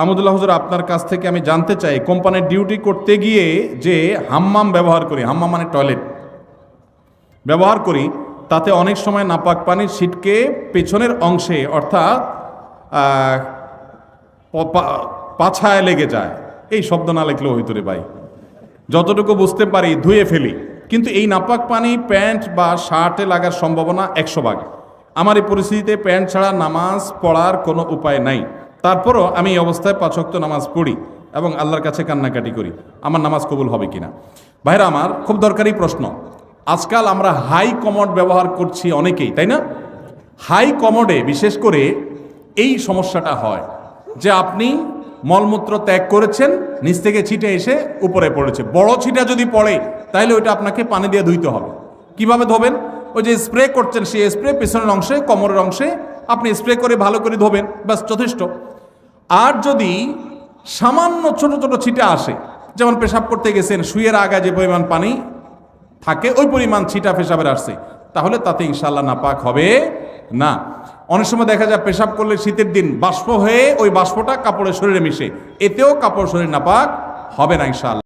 আহমদুল্লাহ হুজুর, আপনার কাছ থেকে আমি জানতে চাই, কোম্পানির ডিউটি করতে গিয়ে যে হাম্মাম ব্যবহার করি, হাম্মাম মানে টয়লেট, ব্যবহার করি, তাতে অনেক সময় নাপাক পানির ছিটকে পেছনের অংশে, অর্থাৎ পাছায় লেগে যায়। এই শব্দ না লেখলেও হইতো রে ভাই। যতটুকু বুঝতে পারি, ধুয়ে ফেলি। কিন্তু এই নাপাক পানি প্যান্ট বা শার্টে লাগার সম্ভাবনা একশো ভাগ। আমার এই পরিস্থিতিতে প্যান্ট ছাড়া নামাজ পড়ার কোনো উপায় নাই। তারপরও আমি এই অবস্থায় পাঁচক্ত নামাজ পড়ি এবং আল্লাহর কাছে কান্নাকাটি করি। আমার নামাজ কবুল হবে কিনা? ভাইরা, আমার খুব দরকারি প্রশ্ন। আজকাল আমরা হাই কমোড ব্যবহার করছি অনেকেই, তাই না? হাই কমোডে বিশেষ করে এই সমস্যাটা হয় যে আপনি মলমূত্র ত্যাগ করেছেন, নিচ থেকে ছিটে এসে উপরে পড়েছে। বড় ছিটা যদি পড়ে তাহলে ওইটা আপনাকে পানি দিয়ে ধুইতে হবে। কীভাবে ধোবেন? ওই যে স্প্রে করছেন, সেই স্প্রে পেছনের অংশে, কোমরের অংশে আপনি স্প্রে করে ভালো করে ধোবেন, ব্যাস, যথেষ্ট। আর যদি সামান্য ছোট ছোট ছিটা আসে, যেমন পেশাব করতে গেছেন শুয়ের আগা যে পরিমাণ পানি থাকে, ওই পরিমাণ ছিটা পেশাবের আসছে, তাহলে তাতে ইনশাল্লাহ নাপাক হবে না। অনেক সময় দেখা যায় পেশাব করলে শীতের দিন বাষ্প হয়ে ওই বাষ্পটা কাপড়ের শরীরে মিশে, এতেও কাপড় শরীর নাপাক হবে না ইনশাল্লাহ